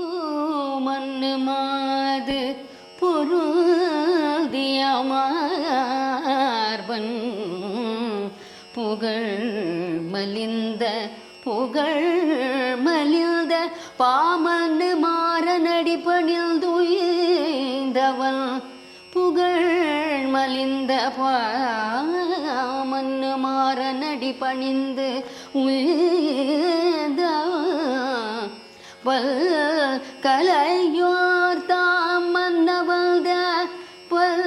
பூமன்னு மாது பொருதியமார்பன் புகழ் மலிந்த புகழ் மலிந்த பாமண்ணு மாறனடி பணில் துய்ந்தவன் புகழ் மலிந்த பாமன்னு மாறனடி பணிந்து உய்ந்தவன் பல் கலையோர் தாம் மன்னவல்த பல்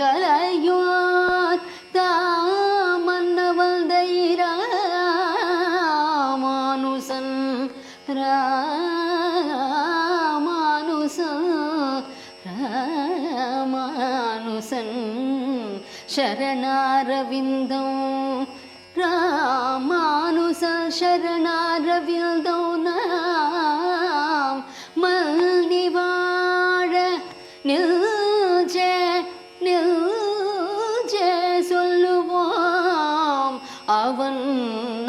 கலையோர் தாம் மன்னவல்த ராமானுசன் ராமானுசன் ராமானுசன் சரணாரவிந்தம். ராமானுச சரணாரவிந்தோ நாம் மல்னிவாழ நில்ஜ நில்ஜ சொல்லுவோம் அவன்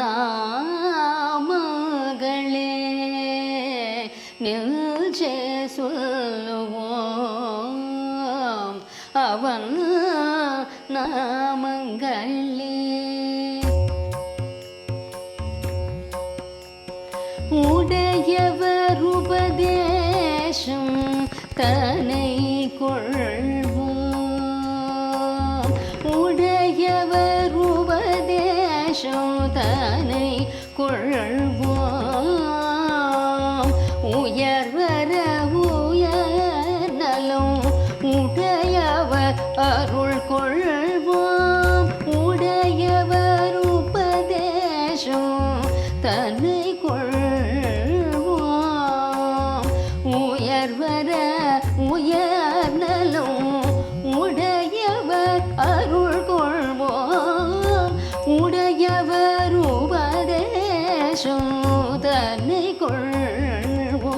நாமகளே நில்ஜ சொல்லுவோம் அவன் நாமங்களே கனை கொள்வோம். உடையவர் உபதேசம் தனை கொள்வோம் உயர்வர உயர் நலம் உடையவர் அருள் கொள்வோம். உடையவர் உபதேசம் தன்னை கொள்வோம்.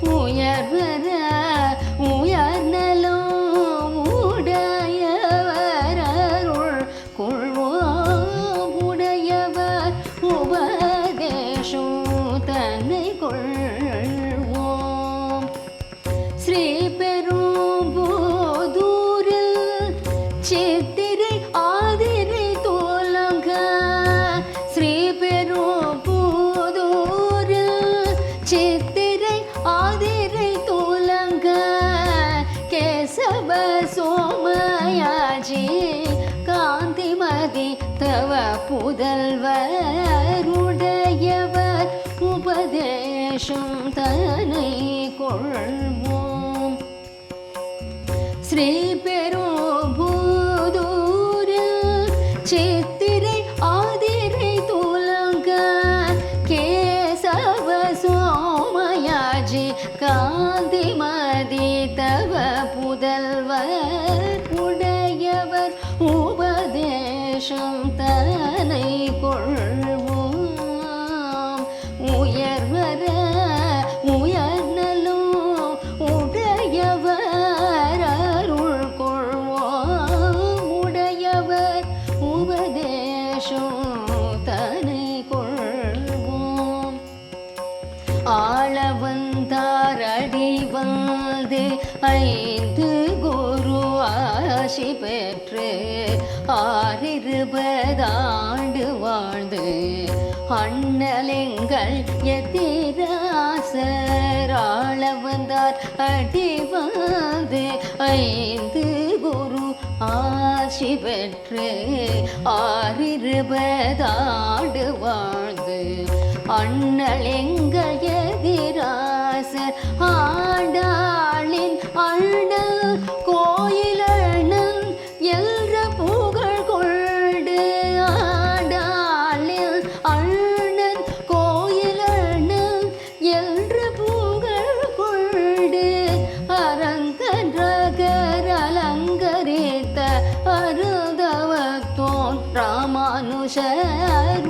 உயர்வர உயர் நலம் உடையவர் அருள் கொள்வோம். உடையவர் உபதேசம் தன்னை கொள் சித்திரை ஆதிரை தோலங்க கேசவ சோமயாஜி காந்திமதி தவ புதல்வர் உடையவர் உபதேசம் தனை கொள்வோம். ஸ்ரீ பெரும் வேஷம் தனை கொள்வோம். உயர்வர உயர்நலும் உடையவர் அருள் கொள்வோம். உடையவர் உபதேசம் தனை கொள்வோம். ஆள வந்தார் அடி வந்து ஐந்து ஆசி பெற்று ஆறிருபதாண்டு வாழ்ந்து அண்ணலெங்கள் எதிராசர் ஆள வந்தார் அடி வந்து ஐந்து குரு ஆசி பெற்று ஆறிருபதாண்டு வாழ்ந்து அண்ணலிங்கள் எதிராசர் ஆண்டாளின் அண்ணல் 神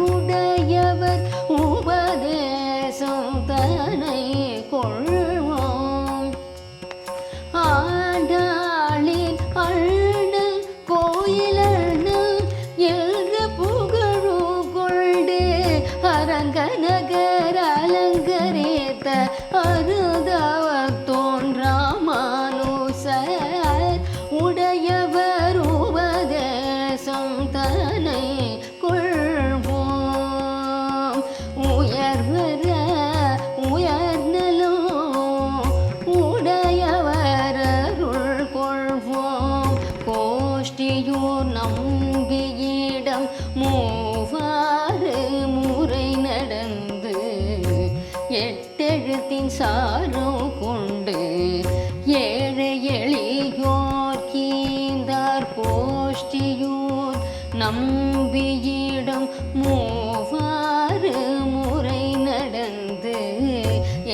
எட்டெழுத்தின் கொண்டு ஏழை எளியோர் கீந்தார் கோஷ்டியூர். நம்பியிடம் மூவாறு முறை நடந்து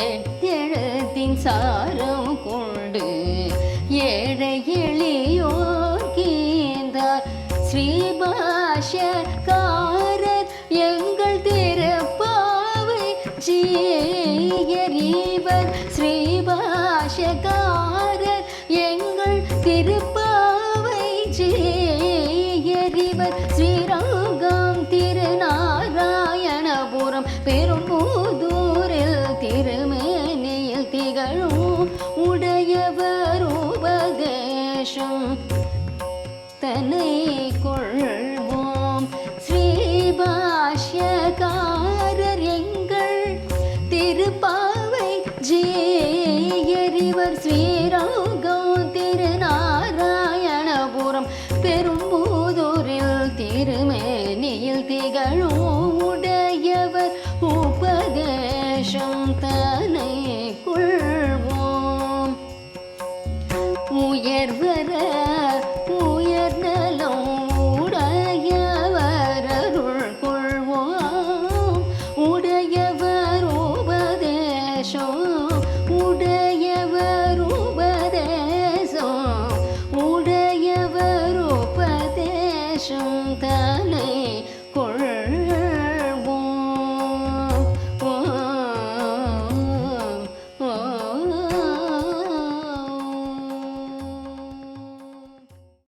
எட்டெழுத்தின் சாரம் திருப்பாவை ஸ்ரீபாஷகாரர் எங்கள் திருப்பாவை ஜீயரிவர் ஸ்ரீரங்கம் திருநாராயணபுரம் பெரும்பூதூரில் திருமேனியில் திகழும் உட திகழும் உடையவர் உபதேசம் தன்னை கொள்வோம். உயர்வர உயர்நலம் உடையவர் அருள் கொள்வோம். உடையவர் உபதேசம் உடையவர் உபதேசம் உடையவர் உபதேசம் தனை